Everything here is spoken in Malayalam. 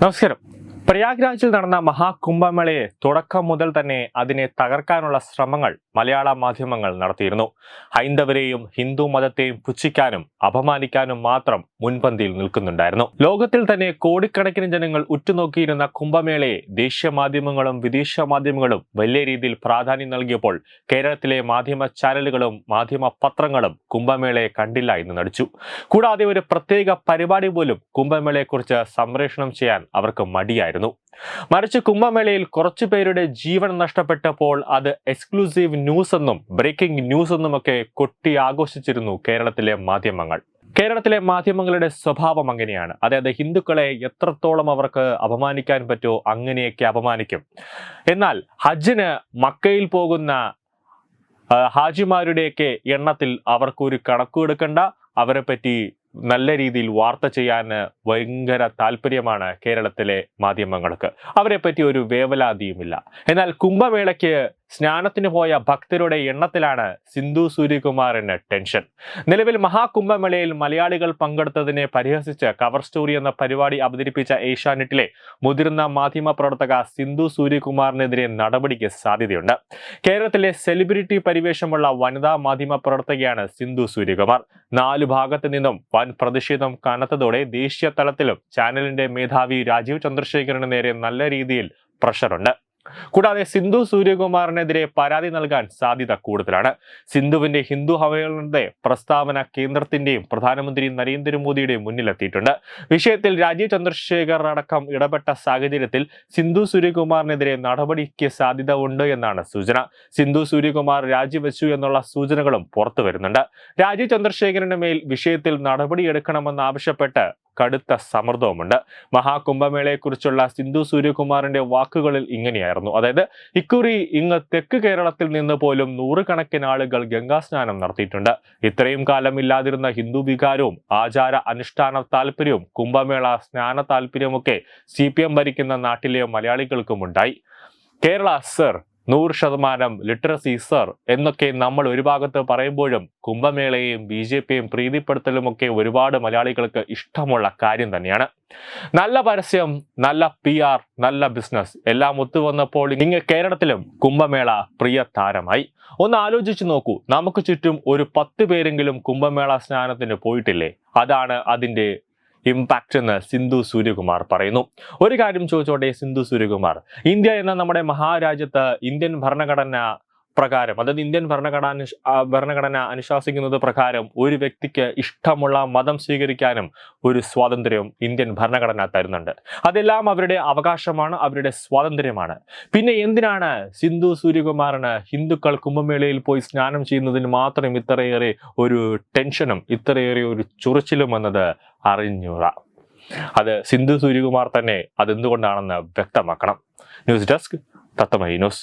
നമസ്കാരം. പ്രയാഗ്രാജിൽ നടന്ന മഹാകുംഭമേളയെ തുടക്കം മുതൽ തന്നെ അതിനെ തകർക്കാനുള്ള ശ്രമങ്ങൾ മലയാള മാധ്യമങ്ങൾ നടത്തിയിരുന്നു. ഹൈന്ദവരെയും ഹിന്ദു മതത്തെയും പുച്ഛിക്കാനും അപമാനിക്കാനും മാത്രം മുൻപന്തിയിൽ നിൽക്കുന്നുണ്ടായിരുന്നു. ലോകത്തിൽ തന്നെ കോടിക്കണക്കിന് ജനങ്ങൾ ഉറ്റുനോക്കിയിരുന്ന കുംഭമേളയെ ദേശീയ മാധ്യമങ്ങളും വിദേശ മാധ്യമങ്ങളും വലിയ രീതിയിൽ പ്രാധാന്യം നൽകിയപ്പോൾ കേരളത്തിലെ മാധ്യമ ചാനലുകളും മാധ്യമ പത്രങ്ങളും കുംഭമേളയെ കണ്ടില്ല എന്ന് നടിച്ചു. കൂടാതെ ഒരു പ്രത്യേക പരിപാടി പോലും കുംഭമേളയെക്കുറിച്ച് സംപ്രേഷണം ചെയ്യാൻ അവർക്ക് മടിയായിരുന്നു. മറിച്ച് കുംഭമേളയിൽ കുറച്ചു പേരുടെ ജീവൻ നഷ്ടപ്പെട്ടപ്പോൾ അത് എക്സ്ക്ലൂസീവ് ന്യൂസ് എന്നും ബ്രേക്കിംഗ് ന്യൂസ് എന്നുമൊക്കെ കൊട്ടി ആഘോഷിച്ചിരുന്നു കേരളത്തിലെ മാധ്യമങ്ങൾ. കേരളത്തിലെ മാധ്യമങ്ങളുടെ സ്വഭാവം അങ്ങനെയാണ്. അതായത് ഹിന്ദുക്കളെ എത്രത്തോളം അവർക്ക് അപമാനിക്കാൻ പറ്റുമോ അങ്ങനെയൊക്കെ അപമാനിക്കും. എന്നാൽ ഹജ്ജിന് മക്കയിൽ പോകുന്ന ഹാജിമാരുടെയൊക്കെ എണ്ണത്തിൽ അവർക്കൊരു കണക്കുകൊടുക്കണ്ട അവരെ പറ്റി നല്ല രീതിയിൽ വാർത്ത ചെയ്യാൻ ഭയങ്കര താല്പര്യമാണ് കേരളത്തിലെ മാധ്യമങ്ങൾക്ക്. അവരെ പറ്റി ഒരു വേവലാതിയുമില്ല. എന്നാൽ കുംഭമേളയ്ക്ക് സ്നാനത്തിന് പോയ ഭക്തരുടെ എണ്ണത്തിലാണ് സിന്ധു സൂര്യകുമാറിന് ടെൻഷൻ. നിലവിൽ മഹാകുംഭമേളയിൽ മലയാളികൾ പങ്കെടുത്തതിനെ പരിഹസിച്ച് കവർ സ്റ്റോറി എന്ന പരിപാടി അവതരിപ്പിച്ച ഏഷ്യാനെറ്റിലെ മുതിർന്ന മാധ്യമ പ്രവർത്തക സിന്ധു സൂര്യകുമാറിനെതിരെ നടപടിക്ക് സാധ്യതയുണ്ട്. കേരളത്തിലെ സെലിബ്രിറ്റി പരിവേഷമുള്ള വനിതാ മാധ്യമ പ്രവർത്തകയാണ് സിന്ധു സൂര്യകുമാർ. നാലു ഭാഗത്തു നിന്നും വൻ പ്രതിഷേധം കനത്തതോടെ ദേശീയ തലത്തിലും ചാനലിന്റെ മേധാവി രാജീവ് ചന്ദ്രശേഖരന് നേരെ നല്ല രീതിയിൽ പ്രഷറുണ്ട്. കൂടാതെ സിന്ധു സൂര്യകുമാറിനെതിരെ പരാതി നൽകാൻ സാധ്യത കൂടുതലാണ്. സിന്ധുവിന്റെ ഹിന്ദു ഹവകളുടെ പ്രസ്താവന കേന്ദ്രത്തിന്റെയും പ്രധാനമന്ത്രി നരേന്ദ്രമോദിയുടെയും മുന്നിലെത്തിയിട്ടുണ്ട്. വിഷയത്തിൽ രാജീവ് ചന്ദ്രശേഖർ അടക്കം ഇടപെട്ട സാഹചര്യത്തിൽ സിന്ധു സൂര്യകുമാറിനെതിരെ നടപടിക്ക് സാധ്യത ഉണ്ട് എന്നാണ് സൂചന. സിന്ധു സൂര്യകുമാർ രാജിവെച്ചു എന്നുള്ള സൂചനകളും പുറത്തു വരുന്നുണ്ട് രാജീവ് ചന്ദ്രശേഖരന് മേൽ വിഷയത്തിൽ നടപടിയെടുക്കണമെന്നാവശ്യപ്പെട്ട് കടുത്ത സമ്മർദ്ദവുമുണ്ട്. മഹാകുംഭമേളയെക്കുറിച്ചുള്ള സിന്ധു സൂര്യകുമാറിന്റെ വാക്കുകളിൽ ഇങ്ങനെയായിരുന്നു. അതായത് ഇക്കുറി ഇങ്ങ് തെക്ക് കേരളത്തിൽ നിന്ന് പോലും നൂറുകണക്കിന് ആളുകൾ ഗംഗാസ്നാനം നടത്തിയിട്ടുണ്ട്. ഇത്രയും കാലം ഇല്ലാതിരുന്ന ഹിന്ദു വികാരവും ആചാര അനുഷ്ഠാന താല്പര്യവും കുംഭമേള സ്നാന താല്പര്യമൊക്കെ സി ഭരിക്കുന്ന നാട്ടിലെ മലയാളികൾക്കും ഉണ്ടായി. കേരള സർ നൂറ് ശതമാനം ലിറ്ററസി സർ എന്നൊക്കെ നമ്മൾ ഒരു ഭാഗത്ത് പറയുമ്പോഴും കുംഭമേളയെയും ബി ജെ പിയും പ്രീതിപ്പെടുത്തലുമൊക്കെ ഒരുപാട് മലയാളികൾക്ക് ഇഷ്ടമുള്ള കാര്യം തന്നെയാണ്. നല്ല പരസ്യം നല്ല പി ആർ നല്ല ബിസിനസ് എല്ലാം ഒത്തുവന്നപ്പോൾ ഇങ്ങ് കേരളത്തിലും കുംഭമേള പ്രിയ താരമായി. ഒന്ന് ആലോചിച്ച് നോക്കൂ നമുക്ക് ചുറ്റും ഒരു പത്ത് പേരെങ്കിലും കുംഭമേള സ്നാനത്തിന് പോയിട്ടില്ലേ? അതാണ് അതിന്റെ ഇമ്പാക്റ്റ് എന്ന് സിന്ധു സൂര്യകുമാർ പറയുന്നു. ഒരു കാര്യം ചോദിച്ചോട്ടെ സിന്ധു സൂര്യകുമാർ. ഇന്ത്യ എന്ന നമ്മുടെ മഹാരാജ്യത്ത് ഇന്ത്യൻ ഭരണഘടന പ്രകാരം അതായത് ഇന്ത്യൻ ഭരണഘടന ഭരണഘടന അനുശാസിക്കുന്നത് പ്രകാരം ഒരു വ്യക്തിക്ക് ഇഷ്ടമുള്ള മതം സ്വീകരിക്കാനും ഒരു സ്വാതന്ത്ര്യം ഇന്ത്യൻ ഭരണഘടന തരുന്നുണ്ട്. അതെല്ലാം അവരുടെ അവകാശമാണ് അവരുടെ സ്വാതന്ത്ര്യമാണ്. പിന്നെ എന്തിനാണ് സിന്ധു സൂര്യകുമാറിന് ഹിന്ദുക്കൾ കുംഭമേളയിൽ പോയി സ്നാനം ചെയ്യുന്നതിന് മാത്രം ഇത്രയേറെ ഒരു ടെൻഷനും ഇത്രയേറെ ഒരു ചൊറിച്ചിലും എന്നത് അറിഞ്ഞൂടാ. അത് സിന്ധു സൂര്യകുമാർ തന്നെ അതെന്തുകൊണ്ടാണെന്ന് വ്യക്തമാക്കണം. News desk തത്തമൈ news.